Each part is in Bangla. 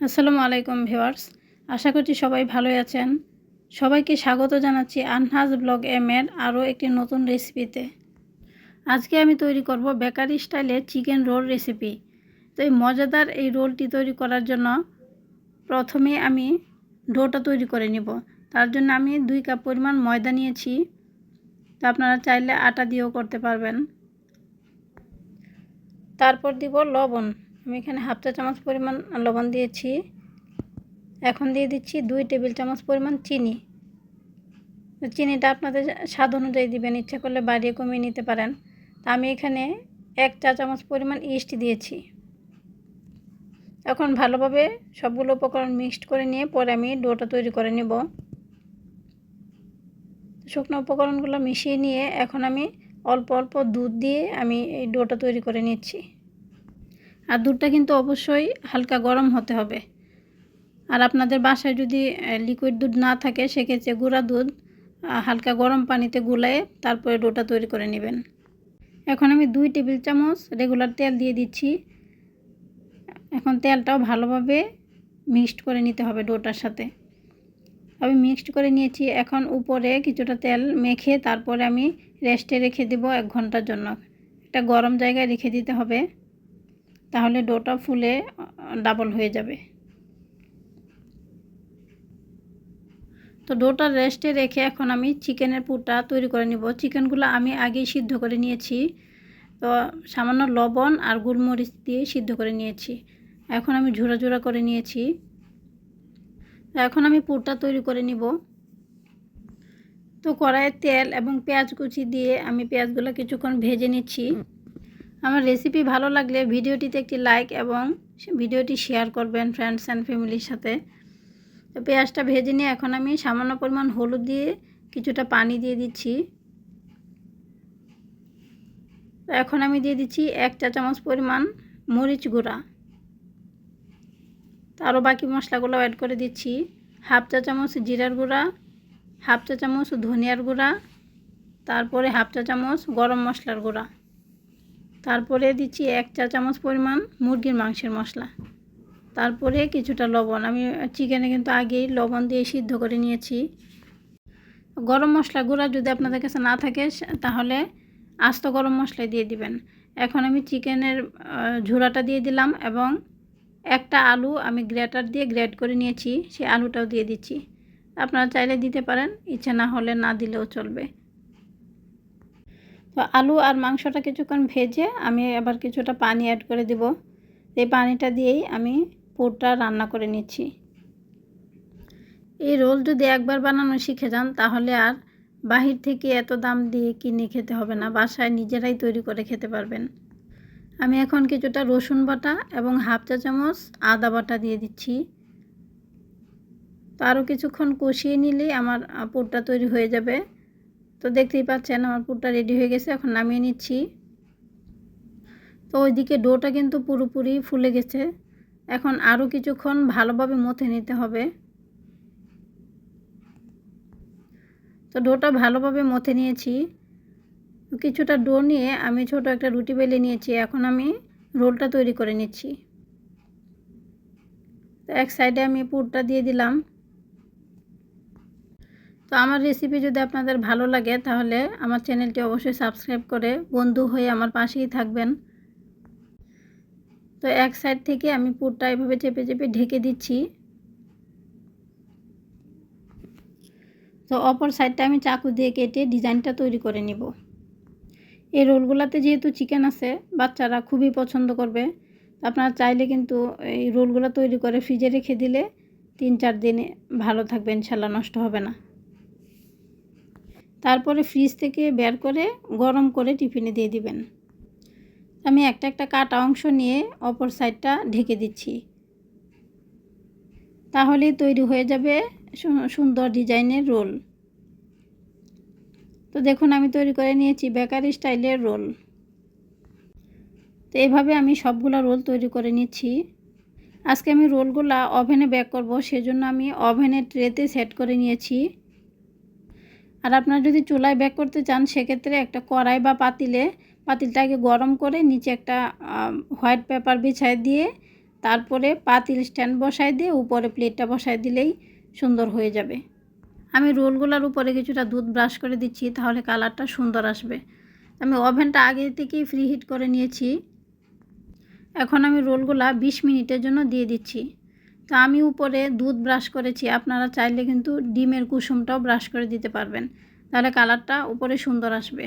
আসসালামু আলাইকুম ভিওয়ার্স আশা করছি সবাই ভালোই আছেন। সবাইকে স্বাগত জানাচ্ছি আনহাজ ব্লগ এম এর আরও একটি নতুন রেসিপিতে। আজকে আমি তৈরি করব বেকারি স্টাইলে চিকেন রোল রেসিপি। তো এই মজাদার এই রোলটি তৈরি করার জন্য প্রথমে আমি ডোটা তৈরি করে নিব। তার জন্য আমি দুই কাপ পরিমাণ ময়দা নিয়েছি। তো আপনারা চাইলে আটা দিয়েও করতে পারবেন। তারপর দিব লবণ। আমি এখানে হাফ চা চামচ পরিমাণ লবণ দিয়েছি। এখন দিয়ে দিচ্ছি দুই টেবিল চামচ পরিমাণ চিনি। চিনিটা আপনাদের স্বাদ অনুযায়ী দিবেন, ইচ্ছা করলে বাড়িয়ে কমিয়ে নিতে পারেন। তা আমি এখানে এক চা চামচ পরিমাণ ইস্ট দিয়েছি। এখন ভালোভাবে সবগুলো উপকরণ মিক্সড করে নিয়ে পরে আমি ডোটা তৈরি করে নেব। শুকনো উপকরণগুলো মিশিয়ে নিয়ে এখন আমি অল্প অল্প দুধ দিয়ে আমি এই ডোটা তৈরি করে নিচ্ছি। আর দুধটা কিন্তু অবশ্যই হালকা গরম হতে হবে। আর আপনাদের বাসায় যদি লিকুইড দুধ না থাকে, সেক্ষেত্রে গুঁড়া দুধ হালকা গরম পানিতে গুলায়ে তারপরে ডোটা তৈরি করে নেবেন। এখন আমি দুই টেবিল চামচ রেগুলার তেল দিয়ে দিচ্ছি। এখন তেলটাও ভালোভাবে মিক্সড করে নিতে হবে ডোটার সাথে। আমি মিক্সড করে নিয়েছি। এখন উপরে কিছুটা তেল মেখে তারপরে আমি রেস্টে রেখে দেব এক ঘণ্টার জন্য। একটা গরম জায়গায় রেখে দিতে হবে। তাহলে ডোটা ফুলে ডাবল হয়ে যাবে। তো ডোটা রেস্টে রেখে এখন আমি চিকেনের পুরটা তৈরি করে নিব। চিকেনগুলো আমি আগেই সিদ্ধ করে নিয়েছি। তো সামান্য লবণ আর গোলমরিচ দিয়ে সিদ্ধ করে নিয়েছি। এখন আমি ঝোড়া ঝোড়া করে নিয়েছি। এখন আমি পুরটা তৈরি করে নিব। তো কড়াইয়ে তেল এবং পেঁয়াজ কুচি দিয়ে আমি পেঁয়াজগুলো কিছুক্ষণ ভেজে নিচ্ছি। আমার রেসিপি ভালো লাগলে ভিডিওটিতে একটি লাইক এবং ভিডিওটি শেয়ার করবেন ফ্রেন্ডস অ্যান্ড ফ্যামিলির সাথে। তো পেঁয়াজটা ভেজে নিয়ে এখন আমি সামান্য পরিমাণ হলুদ দিয়ে কিছুটা পানি দিয়ে দিচ্ছি। এখন আমি দিয়ে দিচ্ছি এক চা চামচ পরিমাণ মরিচ গুঁড়া। আরও বাকি মশলাগুলো অ্যাড করে দিচ্ছি। হাফ চা চামচ জিরার গুঁড়া, হাফ চা চামচ ধনিয়ার গুঁড়া, তারপরে হাফ চা চামচ গরম মশলার গুঁড়া। তারপরে দিচ্ছি এক চা চামচ পরিমাণ মুরগির মাংসের মশলা। তারপরে কিছুটা লবণ। আমি চিকেনে কিন্তু আগেই লবণ দিয়ে সিদ্ধ করে নিয়েছি। গরম মশলা গুঁড়া যদি আপনাদের কাছে না থাকে তাহলে আস্ত গরম মশলা দিয়ে দিবেন। এখন আমি চিকেনের ঝোড়াটা দিয়ে দিলাম এবং একটা আলু আমি গ্রেটার দিয়ে গ্রেট করে নিয়েছি। সেই আলুটাও দিয়ে দিচ্ছি। আপনারা চাইলে দিতে পারেন, ইচ্ছে না হলে না দিলেও চলবে। তো আলু আর মাংসটা কিছুক্ষণ ভেজে আমি আবার কিছুটা পানি অ্যাড করে দেব। এই পানিটা দিয়েই আমি পুরটা রান্না করে নিচ্ছি। এই রোল যদি একবার বানানো শিখে যান, তাহলে আর বাহির থেকে এত দাম দিয়ে কিনে খেতে হবে না, বাসায় নিজেরাই তৈরি করে খেতে পারবেন। আমি এখন কিছুটা রসুন বাটা এবং হাফ চা চামচ আদা বাটা দিয়ে দিচ্ছি। তো আরও কিছুক্ষণ কষিয়ে নিলেই আমার পুরটা তৈরি হয়ে যাবে। তো দেখতেই পাচ্ছেন আমার পুরটা রেডি হয়ে গেছে, এখন নামিয়ে নিচ্ছি। তো ওইদিকে ডোটা কিন্তু পুরোপুরি ফুলে গেছে। এখন আরও কিছুক্ষণ ভালোভাবে মথে নিতে হবে। তো ডোটা ভালোভাবে মথে নিয়েছি। কিছুটা ডো নিয়ে আমি ছোট একটা রুটি বেলে নিয়েছি, এখন আমি রোলটা তৈরি করে নিচ্ছি। তো এক সাইডে আমি পুরটা দিয়ে দিলাম। তো আমার রেসিপি যদি আপনাদের ভালো লাগে, তাহলে আমার চ্যানেলটি অবশ্যই সাবস্ক্রাইব করে বন্ধু হয়ে আমার পাশেই থাকবেন। তো এক সাইড থেকে আমি পুরটা এভাবে চেপে চেপে ঢেকে দিচ্ছি। তো অপর সাইডটা আমি চাকু দিয়ে কেটে ডিজাইনটা তৈরি করে নিব। এই রোলগুলোতে যেহেতু চিকেন আছে, বাচ্চারা খুবই পছন্দ করবে। আপনারা চাইলে কিন্তু এই রোলগুলো তৈরি করে ফ্রিজে রেখে দিলে তিন চার দিনে ভালো থাকবে, ইনশাল্লাহ নষ্ট হবে না। তারপরে ফ্রিজ থেকে বের করে গরম করে টিফিনে দিয়ে দিবেন। আমি একটা একটা কাটা অংশ নিয়ে অপর সাইডটা ঢেকে দিচ্ছি। তাহলেই তৈরি হয়ে যাবে সুন্দর ডিজাইনের রোল। তো দেখুন, আমি তৈরি করে নিয়েছি বেকারি স্টাইলের রোল। তো এভাবে আমি সবগুলো রোল তৈরি করে নিচ্ছি। আজকে আমি রোলগুলা ওভেনে বেক করব, সেজন্য আমি ওভেনের ট্রেতে সেট করে নিয়েছি। আর আপনারা যদি চুলায় বেক করতে চান, সেক্ষেত্রে একটা কড়াই বা পাতিলে, পাতিলটাকে গরম করে নিচে একটা হোয়াইট পেপার বিছায় দিয়ে, তারপরে পাতিল স্ট্যান্ড বসায় দিয়ে, উপরে প্লেটটা বসায় দিলেই সুন্দর হয়ে যাবে। আমি রোলগুলোর উপরে কিছুটা দুধ ব্রাশ করে দিচ্ছি, তাহলে কালারটা সুন্দর আসবে। আমি ওভেনটা আগে থেকেই ফ্রি হিট করে নিয়েছি। এখন আমি রোলগুলা বিশ মিনিটের জন্য দিয়ে দিচ্ছি। তো আমি উপরে দুধ ব্রাশ করেছি, আপনারা চাইলে কিন্তু ডিমের কুসুমটাও ব্রাশ করে দিতে পারবেন। তাহলে কালারটা উপরে সুন্দর আসবে।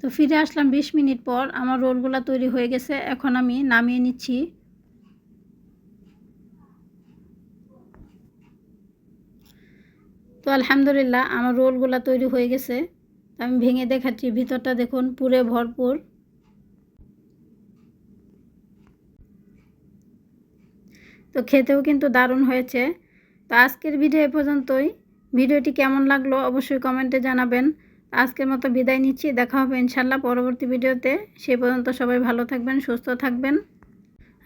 তো ফিরে আসলাম বিশ মিনিট পর, আমার রোলগুলো তৈরি হয়ে গেছে, এখন আমি নামিয়ে নিচ্ছি। তো আলহামদুলিল্লাহ, আমার রোলগুলো তৈরি হয়ে গেছে। আমি ভেঙে দেখাচ্ছি, ভিতরটা দেখুন পুরে ভরপুর। তো খেতেও কিন্তু দারুণ হয়েছে। তো আজকের ভিডিও এ পর্যন্তই। ভিডিওটি কেমন লাগল অবশ্যই কমেন্টে জানাবেন। আজকের মতো বিদায় নিচ্ছি। দেখা হবে ইনশাল্লাহ পরবর্তী ভিডিওতে সেই পর্যন্ত সবাই ভালো থাকবেন, সুস্থ থাকবেন।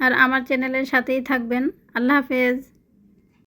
আর আমার চ্যানেলের সাথেই থাকবেন। আল্লাহ হাফেজ।